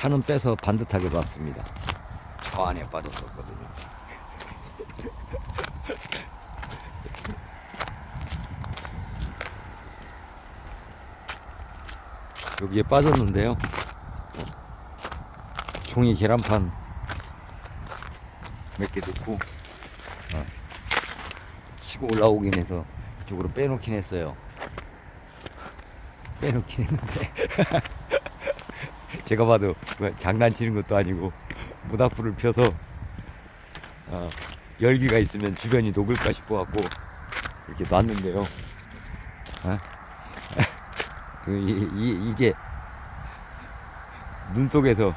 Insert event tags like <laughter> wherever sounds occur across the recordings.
차는 빼서 반듯하게 놨습니다. 저 안에 빠졌었거든요. <laughs> 여기에 빠졌는데요. 종이 계란판 몇 개 넣고 어, 치고 올라오긴 해서 이쪽으로 빼놓긴 했어요. <laughs> 빼놓긴 했는데 <laughs> <laughs> 제가 봐도 뭐 장난치는 것도 아니고 모닥불을 펴서 어, 열기가 있으면 주변이 녹을까 싶어 갖고 이렇게 놨는데요. 어? <laughs> 그 이, 이, 이게 눈 속에서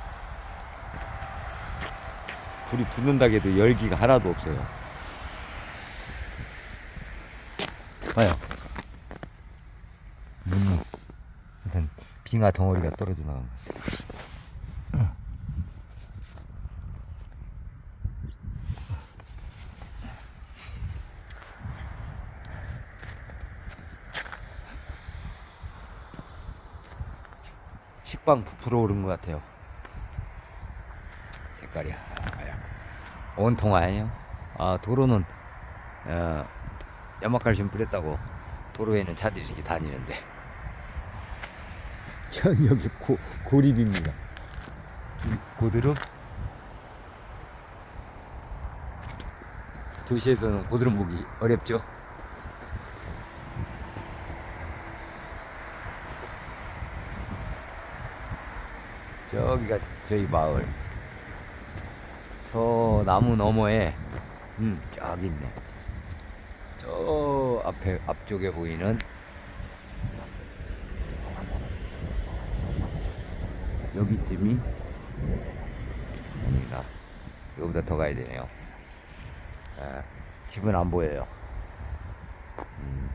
불이 붙는다 해도 열기가 하나도 없어요. 봐요. 일단 빙하 덩어리가 떨어져 나간 거. 식빵 부풀어 오른 것 같아요. 색깔이 하얗고 온통 아니에요. 아 도로는 어, 연막칼슘 뿌렸다고 도로에는 차들이 이렇게 다니는데 전 여기 고, 고립입니다. 이 고드름 도시에서는 고드름 보기 어렵죠. 저기가 저희 마을. 저 나무 너머에, 음, 저기 있네. 저 앞에, 앞쪽에 보이는 여기쯤이 여기가 여기보다 더 가야 되네요. 아, 집은 안 보여요. 음,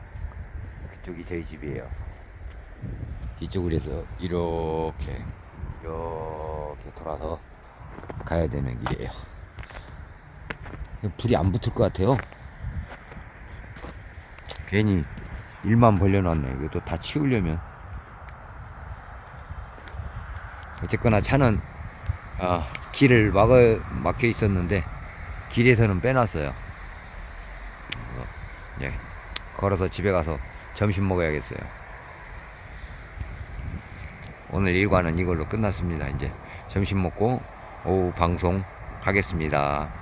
그쪽이 저희 집이에요. 이쪽으로 해서 이렇게 이렇게 돌아서 가야 되는 길이에요. 불이 안 붙을 것 같아요. 괜히 일만 벌려놨네. 이것도 다 치우려면. 어쨌거나 차는 아, 길을 막아 막혀 있었는데 길에서는 빼놨어요. 예, 걸어서 집에 가서 점심 먹어야겠어요. 오늘 일과는 이걸로 끝났습니다. 이제 점심 먹고 오후 방송 하겠습니다.